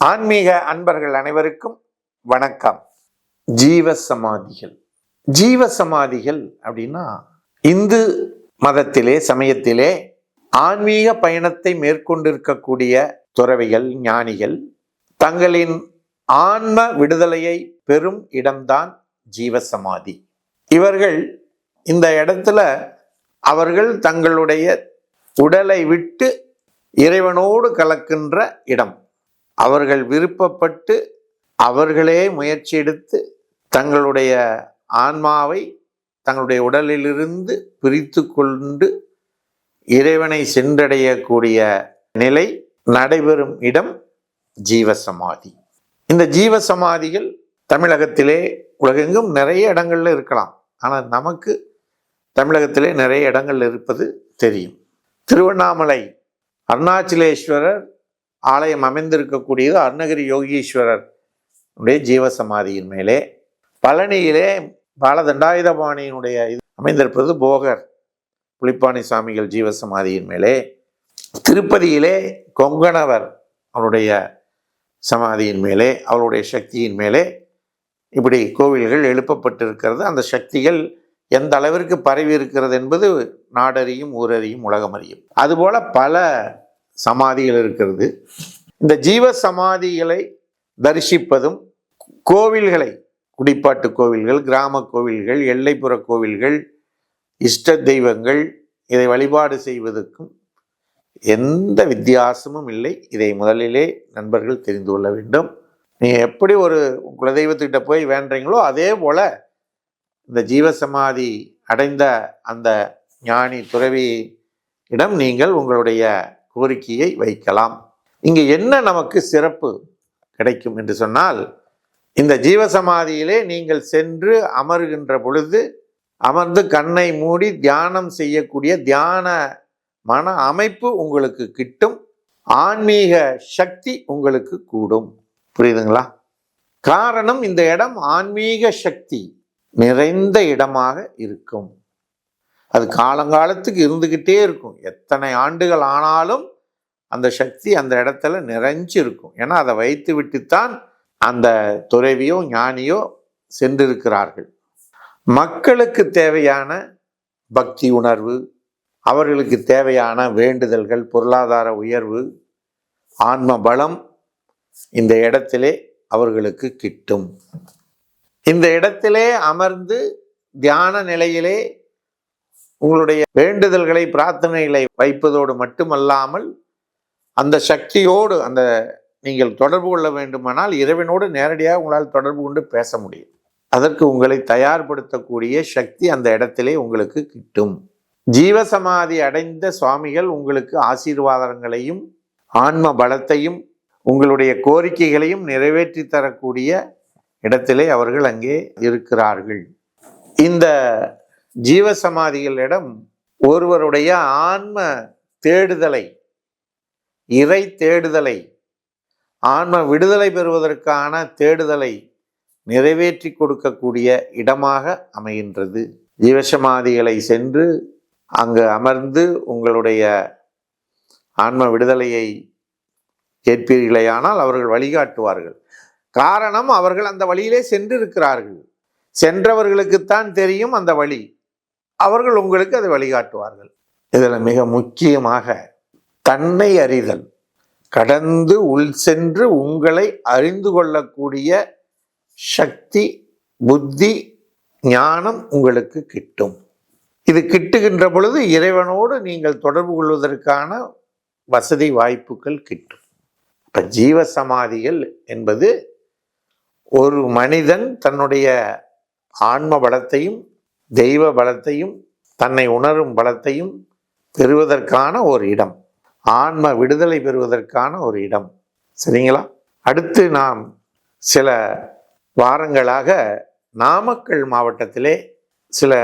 ஆன்மீக அன்பர்கள் அனைவருக்கும் வணக்கம். ஜீவ சமாதிகள். ஜீவ சமாதிகள் அப்படின்னா இந்து மதத்திலே சமயத்திலே ஆன்மீக பயணத்தை மேற்கொண்டிருக்கக்கூடிய துறவிகள் ஞானிகள் தங்களின் ஆன்ம விடுதலையை பெறும் இடம்தான் ஜீவசமாதி இவர்கள் இந்த இடத்துல அவர்கள் தங்களுடைய உடலை விட்டு இறைவனோடு கலக்கின்ற இடம். அவர்கள் விருப்பப்பட்டு அவர்களே முயற்சி எடுத்து தங்களுடைய ஆன்மாவை தங்களுடைய உடலிலிருந்து பிரித்து கொண்டு இறைவனை சென்றடையக்கூடிய நிலை நடைபெறும் இடம் ஜீவசமாதி. இந்த ஜீவசமாதிகள் தமிழகத்திலே உலகெங்கும் நிறைய இடங்கள்ல இருக்கலாம். ஆனால் நமக்கு தமிழகத்திலே நிறைய இடங்கள் இருப்பது தெரியும். திருவண்ணாமலை அருணாச்சலேஸ்வரர் ஆலயம் அமைந்திருக்கக்கூடியது அருணகிரி யோகீஸ்வரர் உடைய ஜீவசமாதியின் மேலே. பழனியிலே பாலதண்டாயுதபாணியினுடைய இது அமைந்திருப்பது போகர் புலிப்பாணி சாமிகள் ஜீவசமாதியின் மேலே. திருப்பதியிலே கொங்கணவர் அவருடைய சமாதியின் மேலே அவருடைய சக்தியின் மேலே இப்படி கோவில்கள் எழுப்பப்பட்டிருக்கிறது. அந்த சக்திகள் எந்த அளவிற்கு பரவி இருக்கிறது என்பது நாடறியும் ஊரறியும் உலகமறியும். அதுபோல பல சமாதிகள் இருக்கிறது. இந்த ஜீவ சமாதிகளை தரிசிப்பதும் கோவில்களை குடிப்பாட்டு கோவில்கள் கிராம கோவில்கள் எல்லைப்புற கோவில்கள் இஷ்ட தெய்வங்கள் இதை வழிபாடு செய்வதற்கும் எந்த வித்தியாசமும் இல்லை. இதை முதலிலே நண்பர்கள் தெரிந்து கொள்ள வேண்டும். நீங்கள் எப்படி ஒரு குலதெய்வத்துக்கிட்ட போய் வேண்டுறீங்களோ அதே போல் இந்த ஜீவசமாதி அடைந்த அந்த ஞானி துறவியிடம் நீங்கள் உங்களுடைய கோரிக்கையை வைக்கலாம். இங்கே என்ன நமக்கு சிறப்பு கிடைக்கும் என்று சொன்னால் இந்த ஜீவசமாதியிலே நீங்கள் சென்று அமருகின்ற பொழுது அமர்ந்து கண்ணை மூடி தியானம் செய்யக்கூடிய தியான மன அமைப்பு உங்களுக்கு கிட்டும் ஆன்மீக சக்தி உங்களுக்கு கூடும். புரியுதுங்களா? காரணம் இந்த இடம் ஆன்மீக சக்தி நிறைந்த இடமாக இருக்கும். அது காலங்காலத்துக்கு இருந்துக்கிட்டே இருக்கும். எத்தனை ஆண்டுகள் ஆனாலும் அந்த சக்தி அந்த இடத்துல நிறைஞ்சு இருக்கும் ஏன்னா அதை வைத்து விட்டுத்தான் அந்த துறவியோ ஞானியோ சென்றிருக்கிறார்கள். மக்களுக்கு தேவையான பக்தி உணர்வு அவர்களுக்கு தேவையான வேண்டுதல்கள் பொருளாதார உயர்வு ஆன்ம பலம் இந்த இடத்திலே அவர்களுக்கு கிட்டும். இந்த இடத்திலே அமர்ந்து தியான நிலையிலே உங்களுடைய வேண்டுதல்களை பிரார்த்தனைகளை வைப்பதோடு மட்டுமல்லாமல் அந்த சக்தியோடு அந்த நீங்கள் தொடர்பு கொள்ள வேண்டுமானால் இறைவனோடு நேரடியாக உங்களால் தொடர்பு கொண்டு பேச முடியும். அதற்கு உங்களை தயார்படுத்தக்கூடிய சக்தி அந்த இடத்திலே உங்களுக்கு கிட்டும். ஜீவசமாதி அடைந்த சுவாமிகள் உங்களுக்கு ஆசீர்வாதங்களையும் ஆன்ம பலத்தையும் உங்களுடைய கோரிக்கைகளையும் நிறைவேற்றி தரக்கூடிய இடத்திலே அவர்கள் அங்கே இருக்கிறார்கள். இந்த ஜீவசமாதிகளிடம் ஒருவருடைய ஆன்ம தேடுதலை இறை தேடுதலை ஆன்ம விடுதலை பெறுவதற்கான தேடுதலை நிறைவேற்றி கொடுக்கக்கூடிய இடமாக அமைகின்றது. ஜீவசமாதிகளை சென்று அங்கு அமர்ந்து உங்களுடைய ஆன்ம விடுதலையை கேட்பீர்களேயானால் அவர்கள் வழிகாட்டுவார்கள். காரணம் அவர்கள் அந்த வழியிலே சென்றிருக்கிறார்கள். சென்றவர்களுக்குத்தான் தெரியும் அந்த வழி. அவர்கள் உங்களுக்கு அதை வழிகாட்டுவார்கள். இதில் மிக முக்கியமாக தன்னை அறிதல் கடந்து உள் சென்று உங்களை அறிந்து கொள்ளக்கூடிய சக்தி புத்தி ஞானம் உங்களுக்கு கிட்டும். இது கிட்டுகின்ற பொழுது இறைவனோடு நீங்கள் தொடர்பு கொள்வதற்கான வசதி வாய்ப்புகள் கிட்டும். இப்போ ஜீவசமாதிகள் என்பது ஒரு மனிதன் தன்னுடைய ஆன்ம பலத்தையும் தெய்வ பலத்தையும் தன்னை உணரும் பலத்தையும் பெறுவதற்கான ஒரு இடம். ஆன்ம விடுதலை பெறுவதற்கான ஒரு இடம். சரிங்களா? அடுத்து நாம் சில வாரங்களாக நாமக்கல் மாவட்டத்திலே சில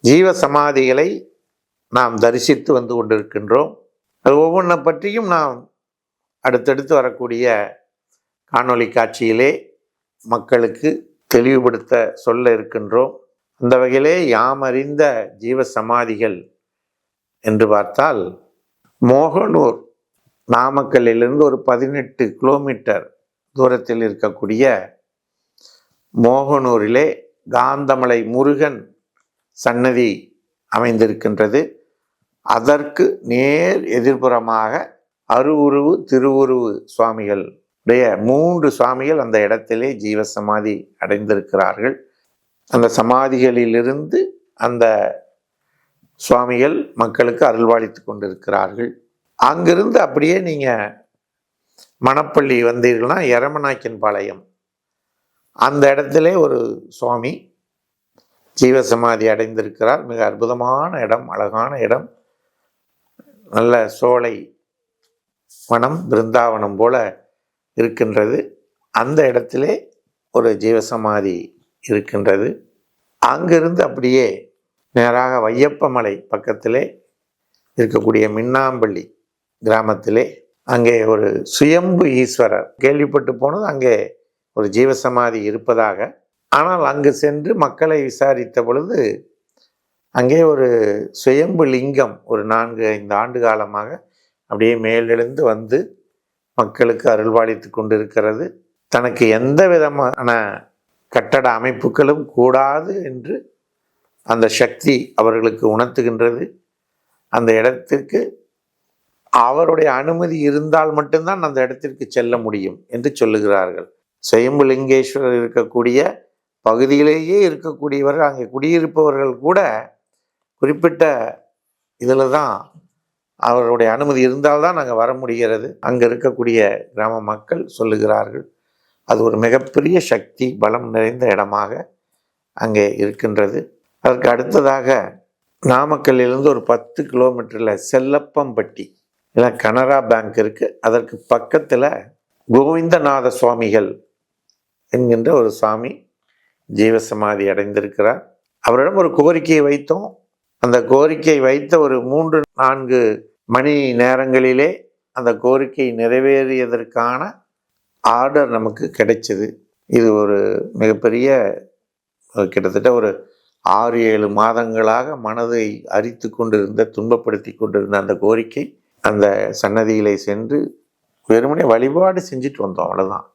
ஜீவ சமாதிகளை நாம் தரிசித்து வந்து கொண்டிருக்கின்றோம். அது ஒவ்வொன்றை பற்றியும் நாம் அடுத்தடுத்து வரக்கூடிய காணொளி காட்சியிலே மக்களுக்கு தெளிவுபடுத்த சொல்ல இருக்கின்றோம். அந்த வகையிலே யாம் அறிந்த ஜீவ சமாதிகள் என்று பார்த்தால் மோகனூர் நாமக்கல்லிலிருந்து ஒரு பதினெட்டு கிலோமீட்டர் தூரத்தில் இருக்கக்கூடிய மோகனூரிலே காந்தமலை முருகன் சன்னதி அமைந்திருக்கின்றது. அதற்கு நேர் எதிர்ப்புறமாக அருவுருவு திருவுருவு சுவாமிகள் உடைய மூன்று சுவாமிகள் அந்த இடத்திலே ஜீவசமாதி அடைந்திருக்கிறார்கள். அந்த சமாதிகளிலிருந்து அந்த சுவாமிகள் மக்களுக்கு அருள்வாளித்து கொண்டிருக்கிறார்கள். அங்கிருந்து அப்படியே நீங்கள் மணப்பள்ளி வந்தீர்கள்னா எரமநாயக்கன் பாளையம். அந்த இடத்துல ஒரு சுவாமி ஜீவசமாதி அடைந்திருக்கிறார். மிக அற்புதமான இடம் அழகான இடம். நல்ல சோலை வனம் பிருந்தாவனம் போல இருக்கின்றது. அந்த இடத்திலே ஒரு ஜீவசமாதி இருக்கின்றது. அங்கிருந்து அப்படியே நேராக வையப்பமலை பக்கத்திலே இருக்கக்கூடிய மின்னாம்பள்ளி கிராமத்திலே அங்கே ஒரு சுயம்பு ஈஸ்வரர். கேள்விப்பட்டு போனது அங்கே ஒரு ஜீவசமாதி இருப்பதாக. ஆனால் அங்கு சென்று மக்களை விசாரித்த பொழுது அங்கே ஒரு சுயம்பு லிங்கம் ஒரு நான்கு ஐந்து ஆண்டு காலமாக அப்படியே மேலெழுந்து வந்து மக்களுக்கு அருள்வாளித்து கொண்டிருக்கிறது. தனக்கு எந்த விதமான கட்டட அமைப்புகளும் கூடாது என்று அந்த சக்தி அவர்களுக்கு உணர்த்துகின்றது. அந்த இடத்திற்கு அவருடைய அனுமதி இருந்தால் மட்டும்தான் அந்த இடத்திற்கு செல்ல முடியும் என்று சொல்லுகிறார்கள். சுயம்புலிங்கேஸ்வரர் இருக்கக்கூடிய பகுதியிலேயே இருக்கக்கூடியவர்கள் அங்கே குடியிருப்பவர்கள் கூட குறிப்பிட்ட இதில் தான் அவருடைய அனுமதி இருந்தால்தான் அங்கே வர முடிகிறது. அங்கே இருக்கக்கூடிய கிராம மக்கள் சொல்லுகிறார்கள். அது ஒரு மிகப்பெரிய சக்தி பலம் நிறைந்த இடமாக அங்கே இருக்கின்றது. அதற்கு அடுத்ததாக நாமக்கல்லிலிருந்து ஒரு பத்து கிலோமீட்டரில் செல்லப்பம்பட்டி இல்லை கனரா பேங்க் இருக்குது அதற்கு பக்கத்தில் கோவிந்தநாத சுவாமிகள் என்கின்ற ஒரு சுவாமி ஜீவசமாதி அடைந்திருக்கிறார். அவரிடம் ஒரு கோரிக்கையை வைத்தோம். அந்த கோரிக்கை வைத்த ஒரு மூன்று நான்கு மணி நேரங்களிலே அந்த கோரிக்கை நிறைவேறியதற்கான ஆர்டர் நமக்கு கிடைச்சிது. இது ஒரு மிகப்பெரிய கிட்டத்தட்ட ஒரு ஆறு ஏழு மாதங்களாக மனதை அரித்து கொண்டிருந்த துன்பப்படுத்தி கொண்டிருந்த அந்த கோரிக்கை அந்த சன்னதியிலே சென்று வெறுமனே வழிபாடு செஞ்சுட்டு வந்தோம் அவ்வளோதான்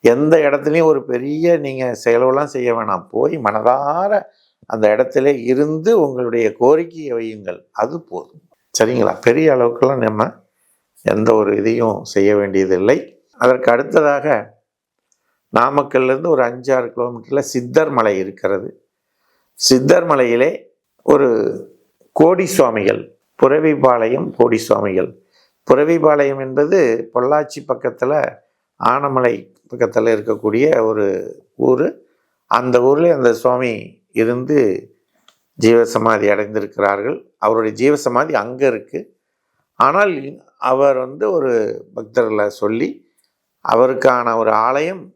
எந்த இடத்துலையும் ஒரு பெரிய நீங்கள் செலவெல்லாம் செய்ய வேணாம். போய் மனதார அந்த இடத்துல இருந்து உங்களுடைய கோரிக்கையை வையுங்கள். அது போதும். சரிங்களா? பெரிய அளவுக்கெல்லாம் நம்ம எந்த ஒரு இதையும் செய்ய வேண்டியதில்லை. அதற்கு அடுத்ததாக நாமக்கல்லேருந்து ஒரு அஞ்சாறு கிலோமீட்டரில் சித்தர் மலை இருக்கிறது. சித்தர் மலையிலே ஒரு கோடி சுவாமிகள் புறவிபாளையம் கோடி சுவாமிகள். புறவிபாளையம் என்பது பொள்ளாச்சி பக்கத்தில் ஆனமலை பக்கத்தில் இருக்கக்கூடிய ஒரு ஊர். அந்த ஊரில் அந்த சுவாமி இருந்து ஜீவசமாதி அடைந்திருக்கிறார்கள். அவருடைய ஜீவசமாதி அங்கே இருக்குது ஆனால் அவர் வந்து ஒரு பக்தர்களை சொல்லி அவருக்கான ஒரு ஆலயம்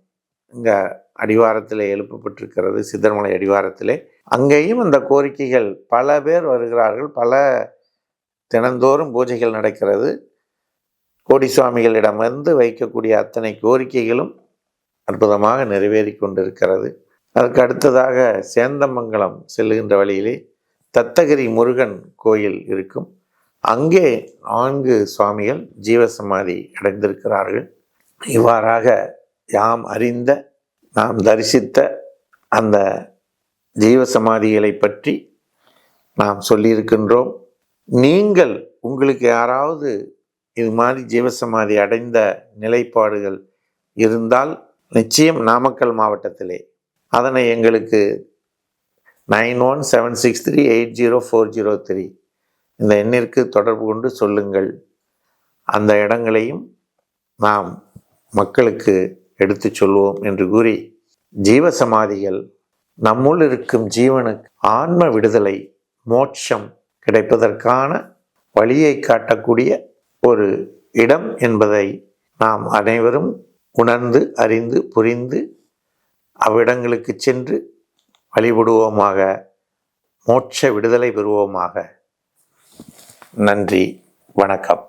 இங்கே அடிவாரத்தில் எழுப்பப்பட்டிருக்கிறது சித்தர்மலை அடிவாரத்திலே. அங்கேயும் அந்த கோரிக்கைகள் பல பேர் வருகிறார்கள் பல தினந்தோறும் பூஜைகள் நடக்கிறது. கோடி சுவாமிகளிடமிருந்து வைக்கக்கூடிய அத்தனை கோரிக்கைகளும் அற்புதமாக நிறைவேறி கொண்டிருக்கிறது. அதற்கு அடுத்ததாக சேந்தமங்கலம் செல்லுகின்ற வழியிலே தத்தகிரி முருகன் கோயில் இருக்கும். அங்கே நான்கு சுவாமிகள் ஜீவசமாதி அடைந்திருக்கிறார்கள். இவ்வாறாக யாம் அறிந்த நாம் தரிசித்த அந்த ஜீவசமாதிகளை பற்றி நாம் சொல்லியிருக்கின்றோம். நீங்கள் உங்களுக்கு யாராவது இது மாதிரி ஜீவசமாதி அடைந்த நிலைப்பாடுகள் இருந்தால் நிச்சயம் நாமக்கல் மாவட்டத்திலே. அதனை எங்களுக்கு nine one seven six three eight zero four zero three இந்த எண்ணிற்கு தொடர்பு கொண்டு சொல்லுங்கள். அந்த இடங்களையும் நாம் மக்களுக்கு எடுத்து சொல்வோம் என்று கூறி ஜீவசமாதிகள் நம்முள் இருக்கும் ஜீவனுக்கு ஆன்ம விடுதலை மோட்சம் கிடைப்பதற்கான வழியை காட்டக்கூடிய ஒரு இடம் என்பதை நாம் அனைவரும் உணர்ந்து அறிந்து புரிந்து அவ்விடங்களுக்கு சென்று வழிபடுவோமாக மோட்ச விடுதலை பெறுவோமாக. நன்றி வணக்கம்.